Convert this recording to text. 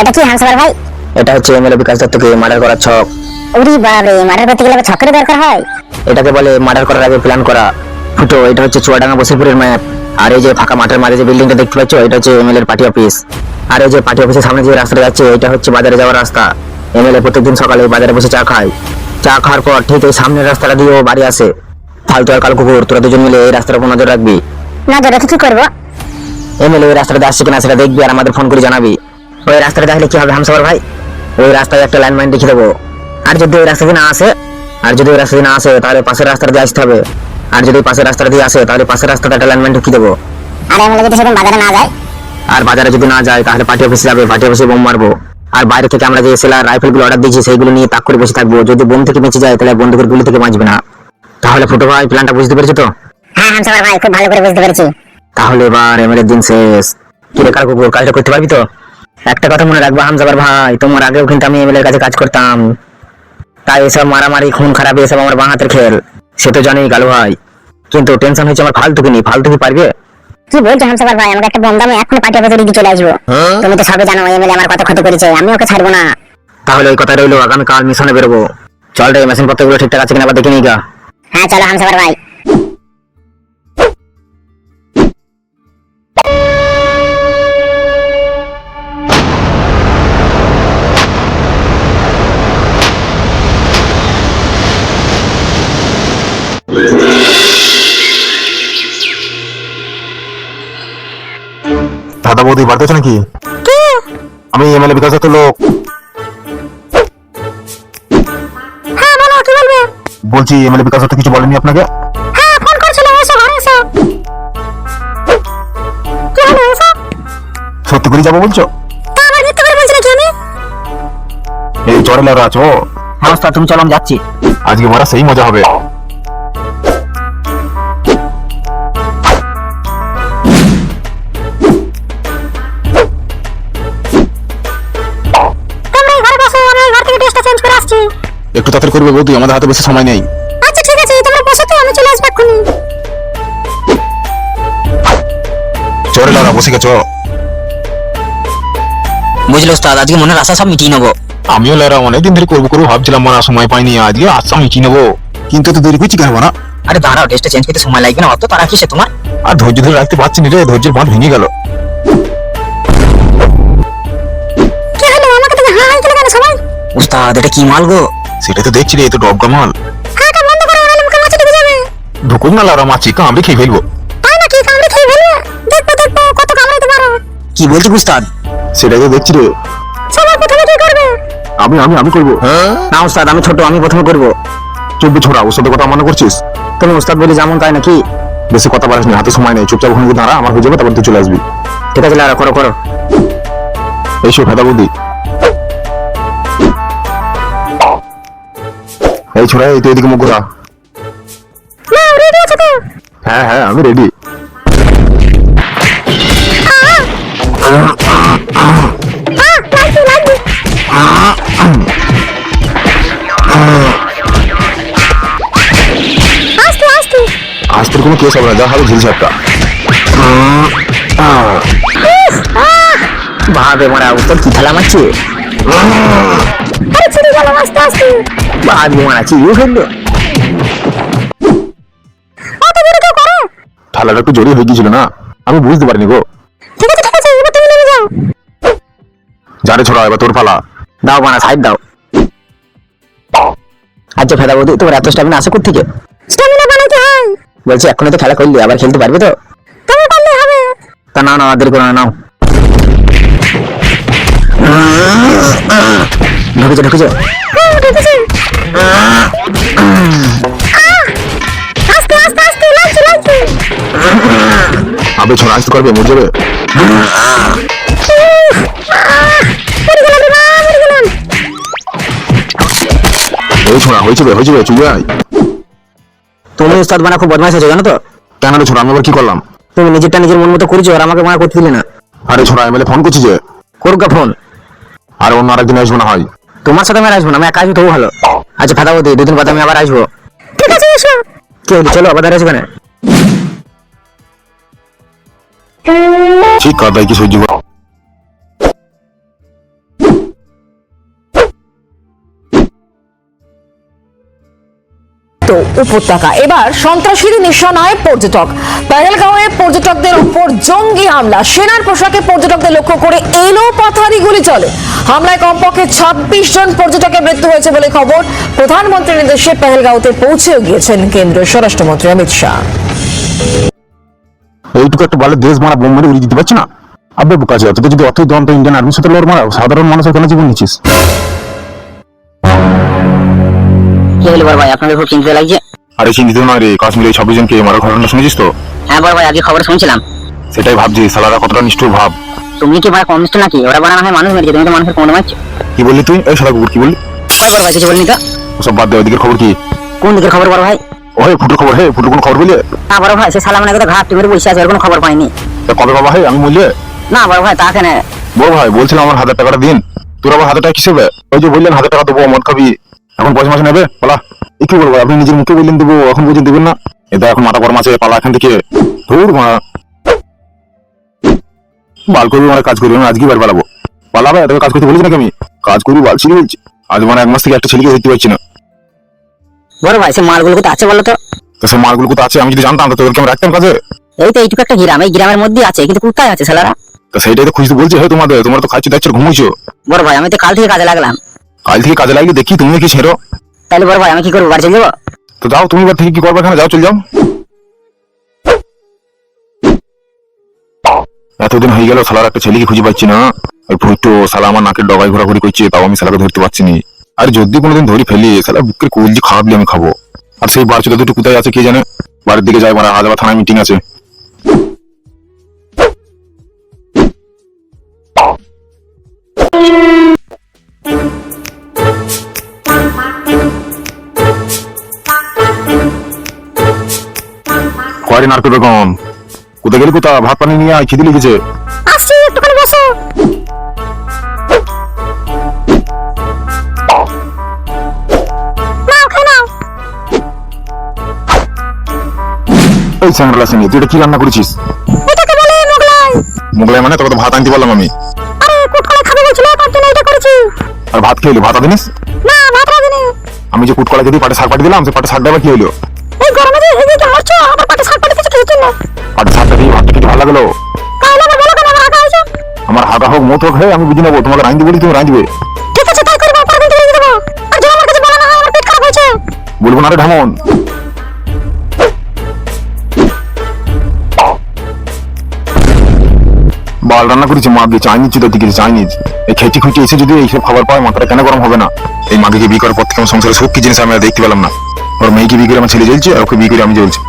এটা কি হামসাবার ভাই? এটা হচ্ছে এমএলএ বিকাশ দত্তকে মার্ডার করার ছক। উরি বাবরে মার্ডার করতে গেলে ছকের দরকার হয়? এটাকে বলে মার্ডার করার আগে প্ল্যান করা। ফুটো এটা হচ্ছে চুয়াডাঙ্গা বসিরপুরের ম্যাপ আর এই যে ফাঁকা মাঠের মাঝে যে বিল্ডিংটা দেখতে পাচ্ছ এটা হচ্ছে এমএলএ এর পার্টি অফিস আর এই যে পার্টি অফিসের সামনে যে রাস্তাটা যাচ্ছে এটা হচ্ছে বাজারে যাওয়ার রাস্তা। এমএলএ প্রত্যেকদিন সকালে বাজারে বসে চা খায়। চা খাওয়ার পর ঠিক এই সামনের রাস্তাটা দিয়ে ও বাড়ি আসে। ফালতু আর কাল কুকুর তোরা দুজন মিলে এই রাস্তার উপর নজর রাখবি। না জোরে কি করব? এমএলএ ওই রাস্তাটা আসছে কিনা সেটা দেখবি আর আমাদের ফোন করে জানাবি। ওই রাস্তাটা দেখলে কি হবে হামসাবার ভাই? ওই রাস্তায় একটা লাইনম্যান লিখে দেবো। আর যদি ওই রাস্তা দিয়ে না আসে আর যদি ওই রাস্তা দিয়ে না আসে তাহলে পাশের রাস্তাটা দিয়ে আসতে হবে। আর যদি পাশের রাস্তাটা দিয়ে আসে তাহলে পাশের রাস্তাটা একটা লাইনম্যান ঢুকিয়ে দেবো। আর এমএলএ যদি সেদিন বাজারে না যায়? আর বাজারে যদি না যায় তাহলে পার্টি অফিসে যাবে পার্টি অফিসে বোম মারবো। আর বাইরে থেকে আমরা যে এসএলআর রাইফেলগুলো অর্ডার দিয়েছি সেইগুলো নিয়ে তাক করে বসে থাকব। যদি বোম থেকে বেঁচে যায় তাহলে বন্দুকের গুলি থেকে বাঁচবে না। তাহলে ফুটো ভাই প্ল্যানটা বুঝতে পেরেছ তো? হ্যাঁ হামসাবার ভাই খুব ভালো করে বুঝতে পেরেছি। তাহলে এবার দিন শেষ। কি রে কার কুকুর কাজটা করতে পারবি তো? একটা কথা মনে রাখবা হামজাবার ভাই তোমার আগেও কিন্তু আমি এমএলএর কাছে কাজ করতাম। তাই এসব মারামারি খুন খারাপ এসব আমার বাঁ হাতের খেল। সে তো জানি কালু ভাই। কিন্তু টেনশন হচ্ছে আমার ফালতু কিনি ফালতু কি পারবে? কি বলছো হামসাবার ভাই আমাকে একটা বন্ধ আমি এখনই পার্টি অফিসে দিকে চলে আসব। তুমি তো সবই জানো এমএলএ আমার কত ক্ষতি করেছে আমি ওকে ছাড়বো না। তাহলে ওই কথা রইল আগামী কাল মিশনে বেরোবো। চল রে মেশিন পত্রগুলো ঠিকঠাক আছে কিনা দেখে নিগা হ্যাঁ চলো হামসাবার ভাই। দাদা বৌদি বাড়িতে আছো নাকি? আমি এমএলএ বিকাশ দত্ত লোক। হ্যাঁ বলছি এমএলএ বিকাশ দত্ত কিছু বলেনি আপনাকে? হ্যাঁ সত্যি করে যাব বলছো? এই চড়ে লাউরা আছো হ্যাঁ ওস্তাদ, তুমি চলো আমি যাচ্ছি। আজকে মারা সেই মজা হবে। একটু তাড়াতাড়ি করবে বৌদি আমাদের হাতে বেশি সময় নেই। আচ্ছা ঠিক আছে তোমরা বসো তো আমি চলে আসব এক্ষুনি। বসে গেছো। বুঝলো ওস্তাদ আজকে মনের আশা সব মিটিয়ে নেব। আমিও অনেকদিন ধরে করব করব ভাবছিলাম সময় পাইনি আজকে আসাম মিটি নেব। কিন্তু তো দেরি করছি কেন না? আরে দাঁড়াও টেস্টটা চেঞ্জ করতে সময় লাগবে না অত তারা কিসে তোমার? আর ধৈর্য ধরে রাখতে পারছি না রে ধৈর্যের বাঁধ ভেঙে গেল। উস্তাদ এটা কি মাল গো? সেটা তো দেখছি রে এ তো ডব গামাল হাঁটা বন্ধ করো নাহলে মুখে মাছি ঢুকে যাবে। ঢুকুক না লাউরা মাছি কামড়ে খেয়ে ফেলব। তাই নাকি কামড়ে খেয়ে ফেলবে? দেখব দেখব কত কামড়াতে পারো। কি বলছো উস্তাদ? সেটাই তো দেখছি রে। সবার প্রথমে কি করবে? আমি আমি আমি করব। না উস্তাদ আমি ছোট আমি প্রথমে করব। চব্বি ছোড়া সাথে কথা মনে করছিস? তুমি উস্তাদ বলি যেমন তাই নাকি? বেশি কথা বাড়াস না হাতে সময় নেই। চুপচাপ ওখানে দাঁড়া আমার হয়ে যাবে তারপর তুই চলে আসবি। ঠিক আছে লারা করো করো। এইসব ফেদা বুদ্ধি ছোড়া এই তো এদিকে মুখ ঘোরা। রেডি হ্যাঁ হ্যাঁ আমি রেডি আজ তোর কোনো কেস হবে না যা হবে ঝিলছে একটা। ভাবে মারা উস্তাদ কি খেলা মারছে? ছিড়ে গেল আস্তে আস্তে। ভাবি মারাচ্ছি ইউ ফেলল অত জোরে কেউ করো। ঠালাটা একটু জড়িয়ে হয়ে গিয়েছিল না? আমি বুঝতে পারিনি গো। ঠিক আছে ঠিক আছে এবার তুমি নেমে যাও। জানে ছোড়া এবার তোর পালা দাও বানা সাইড দাও। আচ্ছা ফেদা বৌদি তোমার এত স্টামিনা আছে থেকে স্ট্যামিনা বানাইতে হয়। বলছি এখনও তো খেলা করলি আবার খেলতে পারবে তো? তুমি পারলে হবে। তা না না দেরি করো না নাও। আস্তে আস্তে লাগছে লাগছে আবে ছোড়া আসতে করবে মরে যাবে। এই ছোড়া হয়েছে বে হয়েছে বে চুই আয়। তুমি উস্তাদ বানা খুব বদমাইশ আছো জানো তো? কেন রে ছোড়া আমি আবার কি করলাম? তুমি নিজেরটা নিজের মন মতো করেছ আর আমাকে মানা করতে দিলে না। আরে ছোড়া এমএলএ ফোন করছি যে। করুক ফোন আর অন্য আরেকদিন আসব না হয়। তোমার সাথে আমি আসব না আমি একা আসব তবু ভালো। আচ্ছা ফেদা বৌদি দুদিন বাদে আমি আবার আসব। ঠিক আছে এসো। কে হলো চলো আবার আসবে না ঠিক কথা কি সহ্য উপত্যকা। এবার সন্ত্রাসীদের নিশানায় পর্যটক। পেহেলগাঁওয়ে পর্যটকদের উপর জঙ্গি হামলা। সেনার পোশাকে পর্যটকদের লক্ষ্য করে এলো পাথারি গুলি চলে। হামলায় কমপক্ষে ছাব্বিশ জন পর্যটকের মৃত্যু হয়েছে বলে খবর। প্রধানমন্ত্রীর নির্দেশে পেহেলগাঁওতে পৌঁছেও গিয়েছেন কেন্দ্রীয় স্বরাষ্ট্রমন্ত্রী অমিত শাহ। এইটুকু একটা বলে দেশ মারা বোম উড়িয়ে দিতে পারছি না। আবে বোকা যদি অতই দন্ত ইন্ডিয়ান আর্মির সাথে লড় মারা, সাধারণ মানুষের কেন জীবন নিচ্ছিস? কি হলো বড় ভাই? আপনাদের খুব চিন্তা লাগছে? আরে চিন্তিত নয় রে কাশ্মীরে ছাব্বিশ জনকে মারার ঘটনা শুনেছিস তো? হ্যাঁ বড় ভাই আজকে খবর শুনছিলাম। সেটাই ভাবছি সালারা কতটা নিষ্ঠুর ভাব। তুমি কি কমিস্ট নাকি? ওরা বানানো মানুষ মেরেছে তুমি তো মানুষের কোনো মারছো কি বললি তুই? এই সালা কুকুর কি বললি? বড় ভাই কিছু বলিনি তো। ওসব বাদ দে ওইদিকের খবর কি? কোন দিকের খবর বড় ভাই? ফুটুর খবর হে ফুটুর কোনো খবর বলি না বড় ভাই সে সালা মানে কোথাও ঘাট টিমের বসে আছে ওর কোনো খবর পাইনি। তা কবে বাবা হে আমি বললে? না বড় ভাই তা কেন? বড় ভাই বলছিলাম আমার হাজার টাকাটা দিন। তোর আবার হাজার টাকা কিসেবে ওই যে বললেন হাজার টাকা দেবো মদ খাবি। এখন পয়সা মাসে নেবে? পালা। এ কি বলব আপনি নিজের মুখে বললেন দেবো এখন বুঝে দেবেন না। এটা এখন মাথা গরম আছে পালা এখান থেকে। ধুর মা। বাল করবি মানে কাজ করবি আজকে বার পালাবো। পালাবে তোকে কাজ করতে বলেছি নাকি আমি? কাজ করবি বাল ছিঁড়ে বলছি আজ মানে এক মাস থেকে একটা ছেলেকে দেখতে পাচ্ছি না। বড় ভাই সে মালগুলো কোথায় আছে বলো তো তো সে মালগুলো কোথায় আছে? আমি যদি জানতাম তো তোদেরকে আমি রাখতাম কাজে। এই তো এইটুকু একটা গ্রাম এই গ্রামের মধ্যে আছে কিন্তু কোথায় আছে সালারা তো সেইটাই তো খুঁজতে বলছি হে তোমাদের তোমরা তো খাচ্ছ দেখছ ঘুমোইছো। বড় ভাই আমি তো কাল থেকে কাজে লাগলাম। কাল থেকে কাজে লাগলে দেখি তুমি কি ছেড়ো। তাহলে বড় ভাই আমি কি করব? বাড়ি চলে যাব? তো যাও তুমি এবার থেকে কি করবে এখানে? যাও চলে যাও। এতদিন হয়ে গেল শালার একটা ছেলেকে খুঁজে পাচ্ছি না। ওই ফুটো শালা আমার নাকের ডগায় ঘোরাঘুরি করছে তাও আমি শালাকে ধরতে পারছি নি। আর যদি কোনোদিন ধরি ফেলি শালা বুকের কলজি খাওয়াবলি আমি খাব। আর সেই বারচুদা দুটো কোথায় আছে কে জানে? বাড়ির দিকে যাই মানে হাজার থানায় মিটিং আছে। কয়রে নারকেল বেগম কোথায় গেলি কোথা ভাত পানি নিয়ে আয় খিদে লেগেছে। আসছি একটুখানি বসো। এই স্যাংরা সিং তুই এটা কি রান্না করেছিস? এটাকে বলে মোগলাই। মোগলাই মানে তোকে তো ভাত আনতে বললাম আমি। আরে কুটকলা খাবে বলছিল তার জন্য এটা করেছি। আর ভাত খেয়ে ভাত আনিস? না ভাত রাঁধিনি আমি যে কুটকলা খেতে পাটে শাক পাটি দিলাম সে পাটে শাকটা আবার কি হলো? এই গরমে যে এদিকে মরছো লাগল। আমার হাগা হোক মত হোক আমি বুঝে নেব তোমাকে রাঁধতে বলি তুমি রাঁধবে। ঠিক আছে তাই করব পরের দিন দিয়ে দেবো আর যেন আমার কাছে বলা না হয় আমার পেট খারাপ হয়েছে। বলব না রে ঢামন বাল রান্না করেছি মা দিয়ে চাইনিজ চুদা দিকে চাইনিজ। এই খেচি খুঁটি এসে যদি এইসব খাবার পায় মাথাটা কেন গরম হবে না? এই মাকে বিয়ে করার পর থেকে আমার সংসারে সব কি জিনিস আমি দেখতে পেলাম না। ওর মেয়েকে বিয়ে করে আমার ছেলে জ্বলছে আর ওকে বিয়ে করে আমি জ্বলছি।